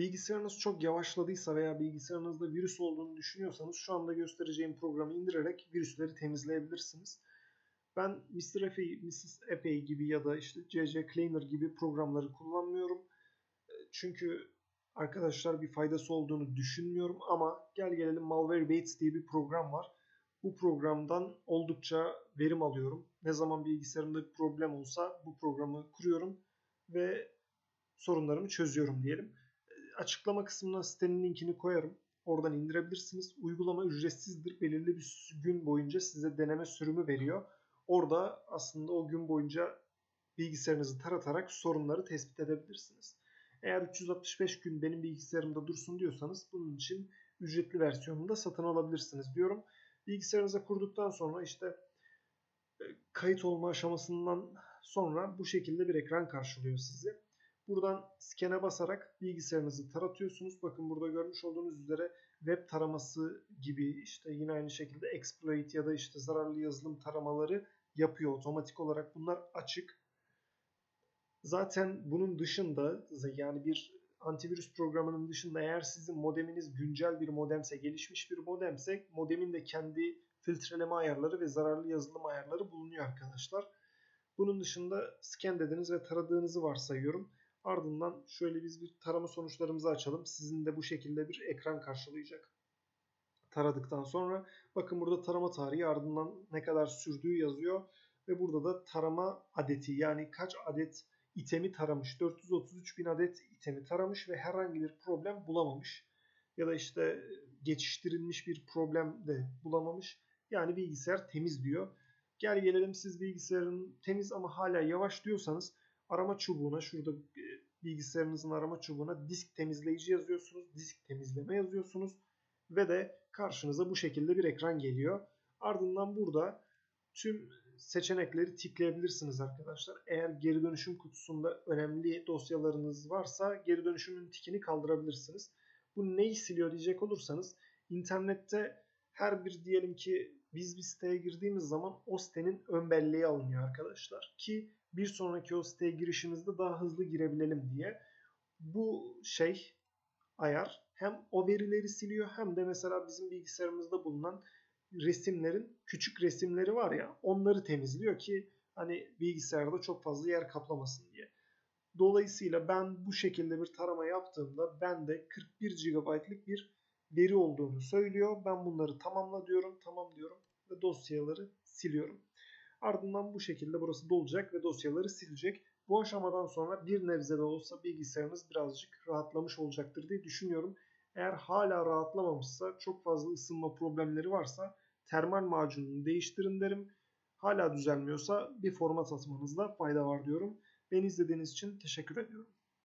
Bilgisayarınız çok yavaşladıysa veya bilgisayarınızda virüs olduğunu düşünüyorsanız şu anda göstereceğim programı indirerek virüsleri temizleyebilirsiniz. Ben Mr. Efe, Mrs. Epey gibi ya da işte CC Cleaner gibi programları kullanmıyorum. Çünkü arkadaşlar bir faydası olduğunu düşünmüyorum ama gel gelelim Malwarebaits diye bir program var. Bu programdan oldukça verim alıyorum. Ne zaman bilgisayarımda bir problem olsa bu programı kuruyorum ve sorunlarımı çözüyorum diyelim. Açıklama kısmına sitenin linkini koyarım. Oradan indirebilirsiniz. Uygulama ücretsizdir. Belirli bir gün boyunca size deneme sürümü veriyor. Orada aslında o gün boyunca bilgisayarınızı taratarak sorunları tespit edebilirsiniz. Eğer 365 gün benim bilgisayarımda dursun diyorsanız bunun için ücretli versiyonunu da satın alabilirsiniz diyorum. Bilgisayarınıza kurduktan sonra işte e, kayıt olma aşamasından sonra bu şekilde bir ekran karşılıyor sizi. Buradan scan'e basarak bilgisayarınızı taratıyorsunuz. Bakın burada görmüş olduğunuz üzere web taraması gibi işte yine aynı şekilde exploit ya da işte zararlı yazılım taramaları yapıyor otomatik olarak. Bunlar açık. Zaten bunun dışında yani bir antivirüs programının dışında eğer sizin modeminiz güncel bir modemse, gelişmiş bir modemse modemin de kendi filtreleme ayarları ve zararlı yazılım ayarları bulunuyor arkadaşlar. Bunun dışında scan dediniz ve taradığınızı varsayıyorum. Ardından şöyle biz bir tarama sonuçlarımızı açalım. Sizin de bu şekilde bir ekran karşılayacak. Taradıktan sonra bakın burada tarama tarihi ardından ne kadar sürdüğü yazıyor. Ve burada da tarama adeti yani kaç adet itemi taramış. 433 bin adet itemi taramış ve herhangi bir problem bulamamış. Ya da işte geçiştirilmiş bir problem de bulamamış. Yani bilgisayar temiz diyor. Gel gelelim siz bilgisayarın temiz ama hala yavaş diyorsanız arama çubuğuna şurada e, bilgisayarınızın arama çubuğuna disk temizleyici yazıyorsunuz. Disk temizleme yazıyorsunuz. Ve de karşınıza bu şekilde bir ekran geliyor. Ardından burada tüm seçenekleri tikleyebilirsiniz arkadaşlar. Eğer geri dönüşüm kutusunda önemli dosyalarınız varsa geri dönüşümün tikini kaldırabilirsiniz. Bu neyi siliyor diyecek olursanız internette her bir diyelim ki biz bir siteye girdiğimiz zaman o sitenin ön belleği alınıyor arkadaşlar. Ki bir sonraki o siteye girişimizde daha hızlı girebilelim diye. Bu şey ayar hem o verileri siliyor hem de mesela bizim bilgisayarımızda bulunan resimlerin küçük resimleri var ya onları temizliyor ki hani bilgisayarda çok fazla yer kaplamasın diye. Dolayısıyla ben bu şekilde bir tarama yaptığımda bende 41 GB'lık bir veri olduğunu söylüyor. Ben bunları tamamla diyorum, tamam diyorum ve dosyaları siliyorum. Ardından bu şekilde burası dolacak ve dosyaları silecek. Bu aşamadan sonra bir nebze de olsa bilgisayarınız birazcık rahatlamış olacaktır diye düşünüyorum. Eğer hala rahatlamamışsa, çok fazla ısınma problemleri varsa termal macununu değiştirin derim. Hala düzelmiyorsa bir format atmanızda fayda var diyorum. Beni izlediğiniz için teşekkür ediyorum.